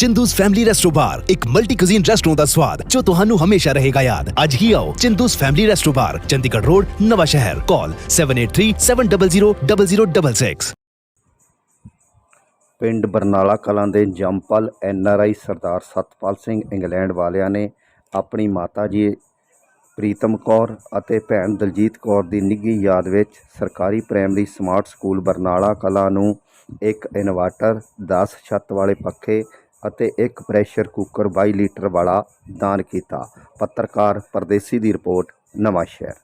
Chindus family resto ਬਾਰ ਇੱਕ multi cuisine restaurant ਦਾ ਸਵਾਦ ਜੋ ਤੁਹਾਨੂੰ ਹਮੇਸ਼ਾ ਰਹੇਗਾ ਯਾਦ। ਅੱਜ ਹੀ ਆਓ Chindu's family resto bar Chandigarh road, Nawanshahr. Call 7837000066 ਪਿੰਡ ਬਰਨਾਲਾ ਕਲਾਂ ਦੇ ਜੰਪਲ ਐਨਆਰਆਈ ਸਰਦਾਰ ਸਤਪਾਲ ਸਿੰਘ ਇੰਗਲੈਂਡ ਵਾਲਿਆਂ ਨੇ ਆਪਣੀ ਮਾਤਾ ਜੀ ਪ੍ਰੀਤਮ ਕੌਰ ਅਤੇ ਭੈਣ ਦਲਜੀਤ ਕੌਰ ਦੀ ਨਿੱਘੀ ਯਾਦ ਵਿੱਚ ਸਰਕਾਰੀ primary smart school Barnala Kalan ਨੂੰ ਇੱਕ ਇਨਵਰਟਰ 10 ਛੱਤ ਵਾਲੇ ਪੱਖੇ ਅਤੇ ਇੱਕ ਪ੍ਰੈਸ਼ਰ ਕੁੱਕਰ 22 ਲੀਟਰ ਵਾਲਾ ਦਾਨ ਕੀਤਾ। ਪੱਤਰਕਾਰ ਪਰਦੇਸੀ ਦੀ ਰਿਪੋਰਟ ਨਵਾਂ ਸ਼ਹਿਰ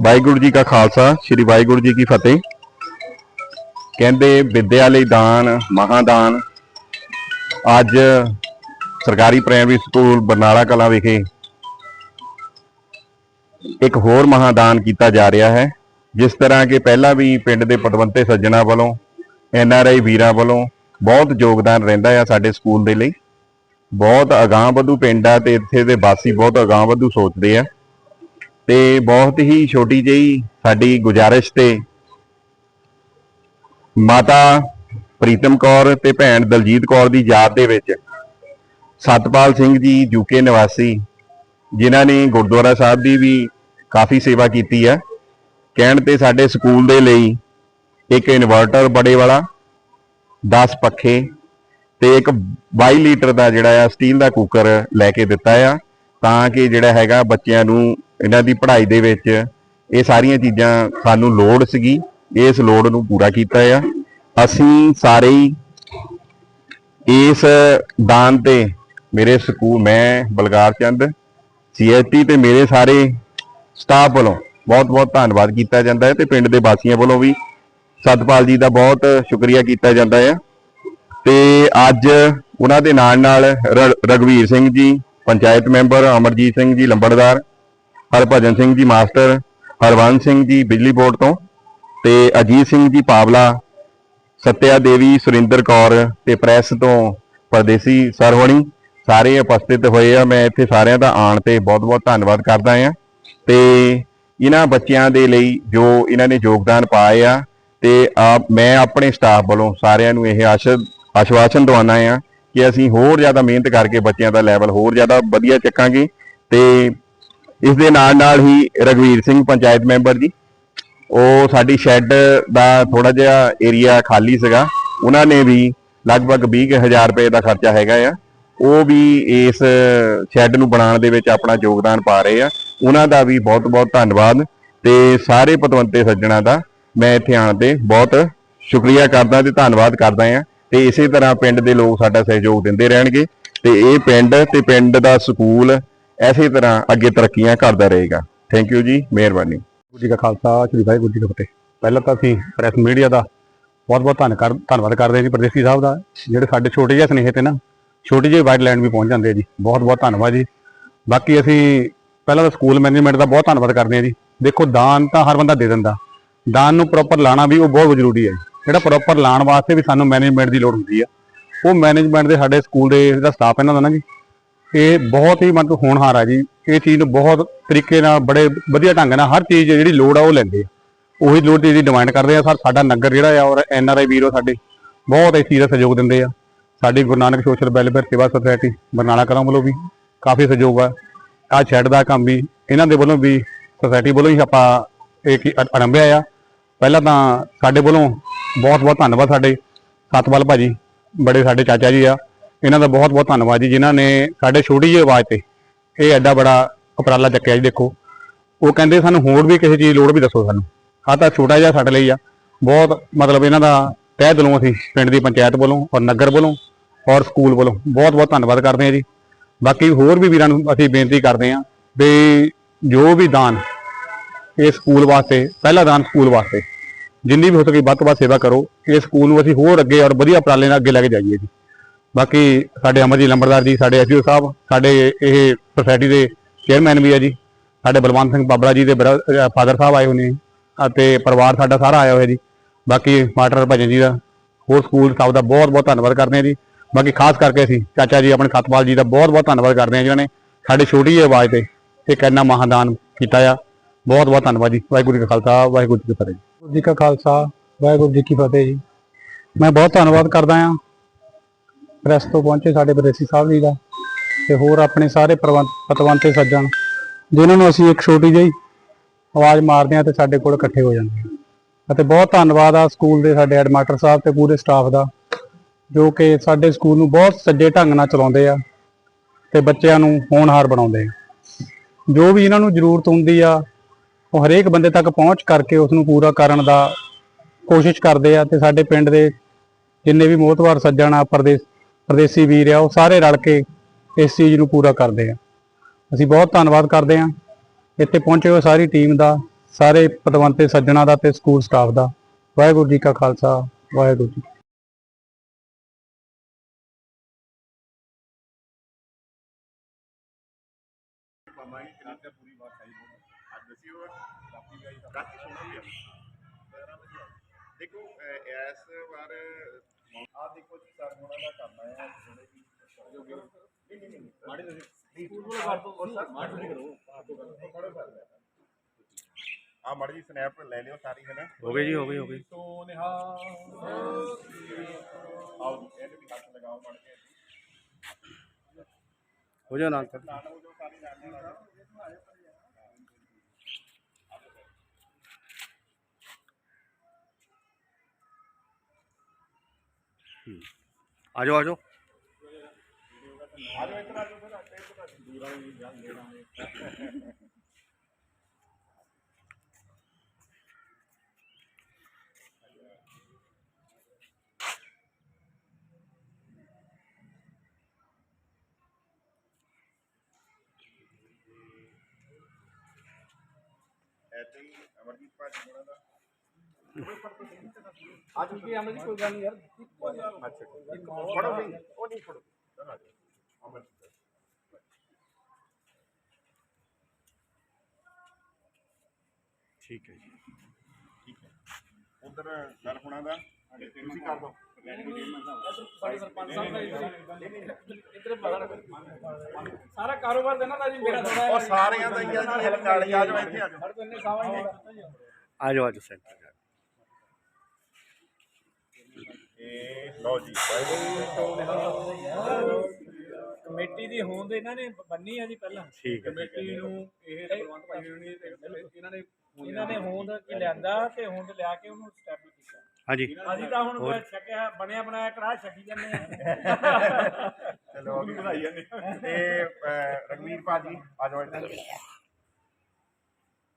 ਵਾਹਿਗੁਰੂ ਜੀ ਕਾ ਖਾਲਸਾ, ਸ੍ਰੀ ਵਾਹਿਗੁਰੂ ਜੀ ਕੀ ਫਤਿਹ। ਕਹਿੰਦੇ ਵਿਦਿਆ ਲਈ ਦਾਨ, ਮਹਾਦਾਨ। ਅੱਜ ਸਰਕਾਰੀ ਪ੍ਰਾਇਮਰੀ ਸਕੂਲ ਬਰਨਾਲਾ ਕਲਾਂ ਵਿਖੇ ਇੱਕ ਹੋਰ ਮਹਾਦਾਨ ਕੀਤਾ ਜਾ ਰਿਹਾ ਹੈ, ਜਿਸ ਤਰ੍ਹਾਂ ਕਿ ਪਹਿਲਾਂ ਵੀ ਪਿੰਡ ਦੇ ਪਟਵੰਤੇ ਸੱਜਣਾ ਵੱਲੋਂ ਐਨ ਆਰ ਆਈ ਵੀਰਾਂ ਵੱਲੋਂ ਬਹੁਤ ਯੋਗਦਾਨ ਰਹਿੰਦਾ ਆ ਸਾਡੇ ਸਕੂਲ ਦੇ ਲਈ। ਬਹੁਤ ਅਗਾਂਹ ਵਧੂ ਪਿੰਡ ਆ ਤੇ ਇੱਥੇ ਦੇ ਵਾਸੀ ਬਹੁਤ ਅਗਾਂਹ ਵਧੂ ਸੋਚਦੇ ਆ। ਤੇ ਬਹੁਤ ਹੀ ਛੋਟੀ ਜਿਹੀ ਸਾਡੀ ਗੁਜ਼ਾਰਿਸ਼ ਤੇ ਮਾਤਾ ਪ੍ਰੀਤਮ ਕੌਰ ਤੇ ਭੈਣ ਦਲਜੀਤ ਕੌਰ ਦੀ ਯਾਦ ਦੇ ਵਿੱਚ ਸਤਪਾਲ ਸਿੰਘ ਜੀ ਯੂਕੇ ਨਿਵਾਸੀ, ਜਿਨ੍ਹਾਂ ਨੇ ਗੁਰਦੁਆਰਾ ਸਾਹਿਬ ਦੀ ਵੀ ਕਾਫੀ ਸੇਵਾ ਕੀਤੀ ਹੈ। ਕਹਿਣ ਤੇ ਸਾਡੇ ਸਕੂਲ ਦੇ ਲਈ ਇੱਕ ਇਨਵਰਟਰ ਬੜੇ ਵਾਲਾ 10 ਪੱਖੇ ਤੇ ਇੱਕ 22 ਲੀਟਰ ਦਾ ਜਿਹੜਾ ਆ ਸਟੀਲ ਦਾ ਕੁੱਕਰ ਲੈ ਕੇ ਦਿੱਤਾ ਆ, ਤਾਂ ਕਿ ਜਿਹੜਾ ਹੈਗਾ ਬੱਚਿਆਂ ਨੂੰ ਇਹਨਾਂ ਦੀ ਪੜ੍ਹਾਈ ਦੇ ਵਿੱਚ ਇਹ ਸਾਰੀਆਂ ਚੀਜ਼ਾਂ ਸਾਨੂੰ ਲੋੜ ਸੀਗੀ, ਇਸ ਲੋੜ ਨੂੰ ਪੂਰਾ ਕੀਤਾ ਆ। ਅਸੀਂ ਸਾਰੇ ਹੀ ਇਸ ਦਾਨ ਤੇ ਮੇਰੇ ਸਕੂਲ ਮੈਂ ਬਲਕਾਰ ਚੰਦ ਸੀਐਚਟੀ ਤੇ ਮੇਰੇ ਸਾਰੇ ਸਟਾਫ ਵੱਲੋਂ ਬਹੁਤ ਬਹੁਤ ਧੰਨਵਾਦ ਕੀਤਾ ਜਾਂਦਾ ਹੈ ਤੇ ਪਿੰਡ ਦੇ ਵਾਸੀਆਂ ਵੱਲੋਂ ਵੀ ਸਤਪਾਲ ਜੀ ਦਾ ਬਹੁਤ ਸ਼ੁਕਰੀਆ ਕੀਤਾ ਜਾਂਦਾ ਹੈ। ਤੇ ਅੱਜ ਉਹਨਾਂ ਦੇ ਨਾਲ ਨਾਲ ਰ- ਰਘਵੀਰ ਸਿੰਘ ਜੀ, ਪੰਚਾਇਤ ਮੈਂਬਰ, ਅਮਰਜੀਤ ਸਿੰਘ ਜੀ, ਲੰਬੜਦਾਰ ਹਰਭਜਨ ਸਿੰਘ ਜੀ ਮਾਸਟਰ ਹਰਵੰਤ ਸਿੰਘ ਜੀ ਬਿਜਲੀ ਬੋਰਡ ਤੋਂ ਤੇ ਅਜੀਤ ਸਿੰਘ ਜੀ ਪਾਵਲਾ, ਸਤਿਆ ਦੇਵੀ ਸੁਰਿੰਦਰ ਕੌਰ ਤੇ ਪ੍ਰੈਸ ਤੋਂ ਪਰਦੇਸੀ ਸਰ ਹੋਣੀ, ਸਾਰੇ ਉਪਸਥਿਤ ਹੋਏ ਆ। ਮੈਂ ਇੱਥੇ ਸਾਰਿਆਂ ਦਾ ਆਣ ਤੇ ਬਹੁਤ-ਬਹੁਤ ਧੰਨਵਾਦ ਕਰਦਾ ਆ। ਤੇ ਇਹਨਾਂ ਬੱਚਿਆਂ ਦੇ ਲਈ ਜੋ ਇਹਨਾਂ ਨੇ ਯੋਗਦਾਨ ਪਾਏ ਆ ਤੇ ਆਪ, ਮੈਂ ਆਪਣੇ ਸਟਾਫ ਵੱਲੋਂ ਸਾਰਿਆਂ ਨੂੰ ਇਹ ਆਸ਼, ਆਸ਼ਵਾਸਨ ਦਵਾਉਣਾ ਆ ਕਿ ਅਸੀਂ ਹੋਰ ਜ਼ਿਆਦਾ ਮਿਹਨਤ ਕਰਕੇ ਬੱਚਿਆਂ ਦਾ ਲੈਵਲ ਹੋਰ ਜ਼ਿਆਦਾ ਵਧੀਆ ਚੱਕਾਂਗੇ ਤੇ ਇਸ ਦੇ ਨਾਲ ਨਾਲ ਹੀ ਰਗਵੀਰ ਸਿੰਘ ਪੰਚਾਇਤ ਮੈਂਬਰ ਜੀ, ਉਹ ਸਾਡੀ ਸ਼ੈੱਡ ਦਾ ਥੋੜਾ ਜਿਹਾ ਏਰੀਆ ਖਾਲੀ ਸੀਗਾ। ਉਹਨਾਂ ਨੇ ਵੀ ਲਗਭਗ 20000 ਰੁਪਏ ਦਾ ਖਰਚਾ ਹੈਗਾ ਆ। ਉਹ ਵੀ ਇਸ ਸ਼ੈੱਡ ਨੂੰ ਬਣਾਉਣ ਦੇ ਵਿੱਚ ਆਪਣਾ ਯੋਗਦਾਨ ਪਾ ਰਹੇ ਆ। ਉਹਨਾਂ ਦਾ ਵੀ ਬਹੁਤ-ਬਹੁਤ ਧੰਨਵਾਦ ਤੇ ਸਾਰੇ ਪਤਵੰਤੇ ਸੱਜਣਾ ਦਾ ਮੈਂ ਇੱਥੇ ਆਉਣ ਤੇ ਬਹੁਤ ਸ਼ੁਕਰੀਆ ਕਰਦਾ ਤੇ ਧੰਨਵਾਦ ਕਰਦਾ ਆ। ਤੇ ਇਸੇ ਤਰ੍ਹਾਂ ਪਿੰਡ ਦੇ ਲੋਕ ਸਾਡਾ ਸਹਿਯੋਗ ਦਿੰਦੇ ਰਹਿਣਗੇ ਤੇ ਇਹ ਪਿੰਡ ਤੇ ਪਿੰਡ ਦਾ ਸਕੂਲ ਐਸੇ ਤਰ੍ਹਾਂ ਅੱਗੇ ਤਰੱਕੀਆਂ ਕਰਦਾ ਰਹੇਗਾ। ਥੈਂਕ ਯੂ ਜੀ, ਮਿਹਰਬਾਨੀ। ਵਾਹਿਗੁਰੂ ਜੀ ਕਾ ਖਾਲਸਾ, ਸ੍ਰੀ ਵਾਹਿਗੁਰੂ ਜੀ ਕੀ ਫਤਿਹ। ਪਹਿਲਾਂ ਤਾਂ ਅਸੀਂ ਪ੍ਰੈਸ ਮੀਡੀਆ ਦਾ ਬਹੁਤ ਬਹੁਤ ਧੰਨਕਾਰ ਧੰਨਵਾਦ ਕਰਦੇ ਹਾਂ ਜੀ ਪ੍ਰਦੇਸੀ ਸਾਹਿਬ ਦਾ, ਜਿਹੜੇ ਸਾਡੇ ਛੋਟੇ ਜਿਹੇ ਸੁਨੇਹੇ ਤੇ ਨਾ, ਛੋਟੀ ਜਿਹੀ ਵਾਈਡ ਲੈਂਡ ਵੀ ਪਹੁੰਚ ਜਾਂਦੇ ਆ ਜੀ। ਬਹੁਤ ਬਹੁਤ ਧੰਨਵਾਦ ਜੀ। ਬਾਕੀ ਅਸੀਂ ਪਹਿਲਾਂ ਤਾਂ ਸਕੂਲ ਮੈਨੇਜਮੈਂਟ ਦਾ ਬਹੁਤ ਧੰਨਵਾਦ ਕਰਦੇ ਹਾਂ ਜੀ। ਦੇਖੋ, ਦਾਨ ਤਾਂ ਹਰ ਬੰਦਾ ਦੇ ਦਿੰਦਾ। ਦਾਨ ਨੂੰ ਪ੍ਰੋਪਰ ਲਾਣਾ ਵੀ ਉਹ ਬਹੁਤ ਜ਼ਰੂਰੀ ਹੈ। ਜਿਹੜਾ ਪ੍ਰੋਪਰ ਲਾਣ ਵਾਸਤੇ ਵੀ ਸਾਨੂੰ ਮੈਨੇਜਮੈਂਟ ਦੀ ਲੋੜ ਹੁੰਦੀ ਆ। ਉਹ ਮੈਨੇਜਮੈਂਟ ਦੇ ਸਾਡੇ ਸਕੂਲ ਦੇ ਜਿਹੜਾ ਸਟਾਫ ਇਹਨਾਂ ਦਾ ਨਾ ਜੀ ਇਹ ਬਹੁਤ ਹੀ ਮਤਲਬ ਹੋਣਹਾਰ ਆ ਜੀ। ਇਹ ਚੀਜ਼ ਨੂੰ ਬਹੁਤ ਤਰੀਕੇ ਨਾਲ ਬੜੇ ਵਧੀਆ ਢੰਗ ਨਾਲ ਹਰ ਚੀਜ਼ ਜਿਹੜੀ ਲੋੜ ਆ ਉਹ ਲੈਂਦੇ ਆ। ਉਹੀ ਲੋੜ ਦੀ ਡਿਮਾਂਡ ਕਰਦੇ ਆ। ਸਰ ਸਾਡਾ ਨਗਰ ਜਿਹੜਾ ਆ ਔਰ ਐਨ ਆਰ ਆਈ ਵੀਰੋ ਸਾਡੇ ਬਹੁਤ ਇਸ ਚੀਜ਼ ਦਾ ਸਹਿਯੋਗ ਦਿੰਦੇ ਆ। ਸਾਡੀ Guru Nanak social welfare Seva society Barnala Kalan ਵੱਲੋਂ ਵੀ ਕਾਫੀ ਸਹਿਯੋਗ ਆ। ਆ ਸ਼ੈੱਡ ਦਾ ਕੰਮ ਵੀ ਇਹਨਾਂ ਦੇ ਵੱਲੋਂ ਵੀ ਸੁਸਾਇਟੀ ਵੱਲੋਂ ਹੀ ਆਪਾਂ ਇਹ ਕੀ- ਆਰੰਭਿਆ ਆ। ਪਹਿਲਾਂ ਤਾਂ ਸਾਡੇ ਵੱਲੋਂ ਬਹੁਤ ਬਹੁਤ ਧੰਨਵਾਦ ਸਾਡੇ ਸਤਪਾਲ ਭਾਜੀ, ਬੜੇ ਸਾਡੇ ਚਾਚਾ ਜੀ ਆ। ਇਹਨਾਂ ਦਾ ਬਹੁਤ ਬਹੁਤ ਧੰਨਵਾਦ ਜੀ, ਜਿਨ੍ਹਾਂ ਨੇ ਸਾਡੇ ਛੋਟੀ ਜਿਹੀ ਆਵਾਜ਼ ਤੇ ਇਹ ਐਡਾ ਬੜਾ ਉਪਰਾਲਾ ਚੱਕਿਆ ਜੀ, ਦੇਖੋ। ਉਹ ਕਹਿੰਦੇ ਸਾਨੂੰ ਹੋਰ ਵੀ ਕਿਸੇ ਚੀਜ਼ ਦੀ ਲੋੜ ਵੀ ਦੱਸੋ ਸਾਨੂੰ। ਆ ਤਾਂ ਛੋਟਾ ਜਿਹਾ ਸਾਡੇ ਲਈ ਆ। ਬਹੁਤ ਮਤਲਬ ਇਹਨਾਂ ਦਾ ਤਹਿ ਦਿਲੋਂ ਅਸੀਂ ਪਿੰਡ ਦੀ ਪੰਚਾਇਤ ਵੱਲੋਂ ਔਰ ਨਗਰ ਵੱਲੋਂ ਔਰ ਸਕੂਲ ਵੱਲੋਂ ਬਹੁਤ ਬਹੁਤ ਧੰਨਵਾਦ ਕਰਦੇ ਹਾਂ ਜੀ। ਬਾਕੀ ਹੋਰ ਵੀ ਵੀਰਾਂ ਨੂੰ ਅਸੀਂ ਬੇਨਤੀ ਕਰਦੇ ਹਾਂ ਵੀ ਜੋ ਵੀ ਦਾਨ ਇਹ ਸਕੂਲ ਵਾਸਤੇ, ਪਹਿਲਾ ਦਾਨ ਸਕੂਲ ਵਾਸਤੇ, ਜਿੰਨੀ ਵੀ ਹੋ ਸਕੇ ਵੱਧ ਤੋਂ ਵੱਧ ਸੇਵਾ ਕਰੋ। ਇਹ ਸਕੂਲ ਨੂੰ ਅਸੀਂ ਹੋਰ ਅੱਗੇ ਔਰ ਵਧੀਆ ਉਪਰਾਲੇ ਨਾਲ ਅੱਗੇ ਲੈ ਕੇ ਜਾਈਏ ਜੀ। ਬਾਕੀ ਸਾਡੇ ਅਮਰਜੀਤ ਲੰਬੜਦਾਰ ਜੀ ਸਾਡੇ ਐਸਯੂ ਸਾਹਿਬ ਸਾਡੇ ਇਹ ਸੁਸਾਇਟੀ ਦੇ ਚੇਅਰਮੈਨ ਵੀ ਆ ਜੀ ਸਾਡੇ ਬਲਵੰਤ ਸਿੰਘ ਬਾਬਲਾ ਜੀ ਦੇ ਫਾਦਰ ਸਾਹਿਬ ਆਏ ਹੋਏ ਨੇ ਅਤੇ ਪਰਿਵਾਰ ਸਾਡਾ ਸਾਰਾ ਆਇਆ ਹੋਇਆ ਜੀ। ਬਾਕੀ ਮਾਸਟਰ ਭਜਨ ਜੀ ਦਾ ਹੋਰ ਸਕੂਲ ਸਟਾਫ ਦਾ ਬਹੁਤ ਬਹੁਤ ਧੰਨਵਾਦ ਕਰਦੇ ਹਾਂ ਜੀ। ਬਾਕੀ ਖਾਸ ਕਰਕੇ ਅਸੀਂ ਚਾਚਾ ਜੀ ਆਪਣੇ ਸਤਪਾਲ ਜੀ ਦਾ ਬਹੁਤ ਬਹੁਤ ਧੰਨਵਾਦ ਕਰਦੇ ਹਾਂ ਜਿਨ੍ਹਾਂ ਨੇ ਸਾਡੀ ਛੋਟੀ ਜਿਹੀ ਆਵਾਜ਼ ਤੇ ਇੱਕ ਇੰਨਾ ਮਹਾਦਾਨ ਕੀਤਾ ਆ। ਬਹੁਤ ਬਹੁਤ ਧੰਨਵਾਦ ਜੀ। ਵਾਹਿਗੁਰੂ ਜੀ ਕਾ ਖਾਲਸਾ ਵਾਹਿਗੁਰੂ ਜੀ ਕੀ ਫਤਿਹ ਵਾਹਿਗੁਰੂ ਜੀ ਕਾ ਖਾਲਸਾ ਵਾਹਿਗੁਰੂ ਜੀ ਕੀ ਫਤਿਹ ਜੀ। ਮੈਂ ਬਹੁਤ ਧੰਨਵਾਦ ਕਰਦਾ ਹਾਂ। ਪ੍ਰੈਸ ਤੋਂ ਪਹੁੰਚੇ ਸਾਡੇ ਵਿਦੇਸੀ ਸਾਹਿਬ ਜੀ ਦਾ ਤੇ ਹੋਰ ਆਪਣੇ ਸਾਰੇ ਪਤਵੰਤੇ ਸੱਜਣ, ਜਿਨ੍ਹਾਂ ਨੂੰ ਅਸੀਂ ਇੱਕ ਛੋਟੀ ਜਿਹੀ ਆਵਾਜ਼ ਮਾਰਦੇ ਹਾਂ ਤੇ ਸਾਡੇ ਕੋਲ ਇਕੱਠੇ ਹੋ ਜਾਂਦੇ ਆ ਅਤੇ ਬਹੁਤ ਧੰਨਵਾਦ ਆ ਸਕੂਲ ਦੇ ਸਾਡੇ ਐਡਮਾਸਟਰ ਸਾਹਿਬ ਤੇ ਪੂਰੇ ਸਟਾਫ ਦਾ, ਜੋ ਕਿ ਸਾਡੇ ਸਕੂਲ ਨੂੰ ਬਹੁਤ ਸੱਜੇ ਢੰਗ ਨਾਲ ਚਲਾਉਂਦੇ ਆ ਤੇ ਬੱਚਿਆਂ ਨੂੰ ਹੋਣਹਾਰ ਬਣਾਉਂਦੇ ਆ। ਜੋ ਵੀ ਇਹਨਾਂ ਨੂੰ ਜ਼ਰੂਰਤ ਹੁੰਦੀ ਆ, ਉਹ ਹਰੇਕ ਬੰਦੇ ਤੱਕ ਪਹੁੰਚ ਕਰਕੇ ਉਸ ਨੂੰ ਪੂਰਾ ਕਰਨ ਦਾ ਕੋਸ਼ਿਸ਼ ਕਰਦੇ ਆ ਤੇ ਸਾਡੇ ਪਿੰਡ ਦੇ ਜਿੰਨੇ ਵੀ ਮੋਹਤਵਾਰ ਸੱਜਣ ਆ, ਪਰਦੇਸ ਪਰਦੇਸੀ ਵੀਰ ਆ, ਉਹ ਸਾਰੇ ਰਲ ਕੇ ਇਸ ਚੀਜ਼ ਨੂੰ ਪੂਰਾ ਕਰਦੇ ਆ। ਅਸੀਂ ਬਹੁਤ ਧੰਨਵਾਦ ਕਰਦੇ ਆ। ਇੱਥੇ ਪਹੁੰਚੇ ਹੋਏ ਸਾਰੀ ਟੀਮ ਦਾ, ਸਾਰੇ ਪਤਵੰਤੇ ਸੱਜਣਾ ਦਾ ਤੇ ਸਕੂਲ ਸਟਾਫ ਦਾ। ਵਾਹਿਗੁਰੂ ਜੀ ਕਾ ਖਾਲਸਾ, ਵਾਹਿਗੁਰੂ ਜੀ ਕੀ ਫਤਿਹ। ਦੇਖੋ ਅਹ ਇਸ ਵਾਰ ਆ ਦੇਖੋ ਜੀ ਸਰ ਹੋਣਾ ਦਾ ਕਰਨਾ ਹੈ ਜਿਹੜੇ ਵੀ ਜੋ ਵੀ ਨਹੀਂ ਨਹੀਂ ਨਹੀਂ ਮਾੜੇ ਤੁਸੀਂ ਸਕੂਲ ਨੂੰ ਕਰ ਦੋ ਸਰ ਮਾੜੇ ਤੁਸੀਂ ਕਰੋ ਪੜੋ ਕਰ ਆ ਮਾੜੀ ਜੀ ਸਨੈਪ ਲੈ ਲਿਓ ਸਾਰੀ ਹੈ ਨਾ ਹੋ ਗਈ ਜੀ ਹੋ ਗਈ ਹੋ ਗਈ ਸੋ ਨਿਹਾਲ ਆਓ ਜੀ, ਇਹਨੂੰ ਵੀ ਹੱਥ ਲਗਾਓ ਮੜ ਕੇ ਹੋ ਜਾ ਨਾਲ ਤੱਕ ਨਾਲ ਹੋ ਜੋ ਸਾਰੀ ਨਾਲ ਨਾਲ ਆਜੋ ਆਜੋ। ਐਸੇ ਅਮਰਜੀਤ ਭਾਜੀ ਹੋਣਾ ਦਾ ਅੱਜ ਕੀ ਅਮਰ ਕੋਈ ਗੱਲ ਨਹੀਂ ਯਾਰ। ਅੱਛਾ ਪੜੋ ਨਹੀਂ ਉਹ ਨਹੀਂ ਪੜੋ ਚਲ ਆ ਜਾਓ। ਅਮਰਜੀਤ ਠੀਕ ਹੈ ਜੀ। ਠੀਕ ਹੈ। ਉਧਰ ਸਰ ਹੋਣਾ ਦਾ। ਤੁਸੀਂ ਕਰ ਦੋ ਸਾਰਾ ਕਾਰੋਬਾਰ ਦੇਣਾ ਤਾਂ ਜੀ ਮੇਰਾ ਥੋੜਾ ਉਹ ਸਾਰਿਆਂ ਦਾ ਹੀ ਆ ਜੀ। ਇਹ ਕਾਲੀ ਆ ਜਾਓ। ਇੱਥੇ ਆ ਜਾਓ ਆਜੋ ਆਜੋ ਸੈਂਟਰ ਇਹ ਲਓ ਜੀ ਕਮੇਟੀ ਦੀ ਹੋਂਦ ਇਹਨਾਂ ਨੇ ਬੰਨੀ ਆ ਜੀ ਪਹਿਲਾਂ। ਠੀਕ ਹੈ ਕਮੇਟੀ ਨੂੰ ਇਹ ਹੋਣੀ ਤੇ ਇਹਨਾਂ ਨੇ ਇਹਨਾਂ ਨੇ ਹੋਂਦ ਕਿ ਲਿਆਂਦਾ ਤੇ ਹੋਂਦ ਲਿਆ ਕੇ ਉਹਨੂੰ ਸਟੈਬਲਿਸ਼ ਕੀਤਾ। ਹਾਂਜੀ। ਅਸੀਂ ਤਾਂ ਹੁਣ ਛਕਿਆ ਬਣਿਆ ਬਣਾਇਆ ਕੜਾਹ ਛਕੀ ਜਾਂਦੇ ਆ। ਚਲੋ ਅਗਲੀ ਵਧਾਈ ਜਾਂਦੇ ਤੇ ਅਹ, ਰਘਵੀਰ ਭਾਜੀ ਆ ਜਾਓ ਇੱਧਰ।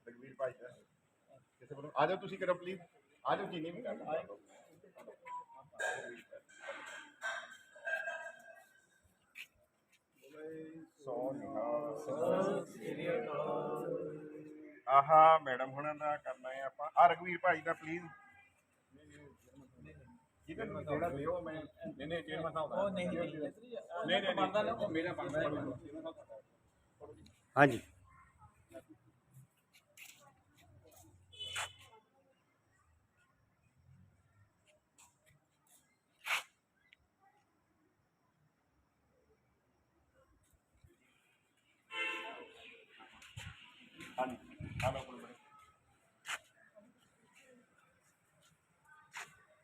ਰਘਵੀਰ ਭਾਈ ਦਾ। ਕਿਸੇ ਵੱਲੋਂ ਆ ਜਾਓ ਤੁਸੀਂ ਕਰੋ ਪਲੀਜ਼ ਆ ਜਾਓ ਜੀ ਨਹੀਂ ਵੀ ਕਰਨਾ ਆਹਾ ਮੈਡਮ ਹੁਣਾਂ ਦਾ ਕਰਨਾ ਹੈ ਆਪਾਂ। ਆ ਰਘਵੀਰ ਭਾਈ ਦਾ ਪਲੀਜ਼ ਜਿਹਦੇ ਨੂੰ ਜਿਹੜਾ ਲਿਓ ਮੈਂ ਨਹੀਂ ਨਹੀਂ ਚੇਅਰਮੈਨ ਸਾਹਿਬ ਦਾ। ਉਹ ਨਹੀਂ ਨਹੀਂ ਨਹੀਂ। ਨਹੀਂ ਬਣਦਾ ਨਾ ਮੇਰਾ ਬਣਦਾ ਹਾਂਜੀ।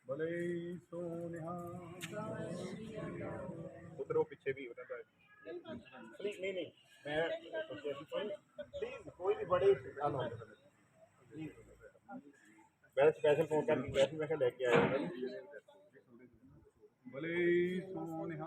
ਬਲੇ ਸੋਨਿਹਾ ਉਧਰੋਂ ਪਿੱਛੇ ਵੀ ਉਹਨਾਂ ਦਾ ਪਲੀਜ਼ ਨਹੀਂ ਨਹੀਂ ਮੈਂ ਪਲੀਜ਼ ਕੋਈ ਵੀ ਬੜੇ ਗੱਲ ਹੋ ਪਲੀਜ਼ ਮੈਂ ਸਪੈਸ਼ਲ ਫੋਨ ਕਰਕੇ ਮੈਂ ਕਿਹਾ ਲੈ ਕੇ ਆਇਆ। ਬਲੇ ਸੋਨਿਹਾ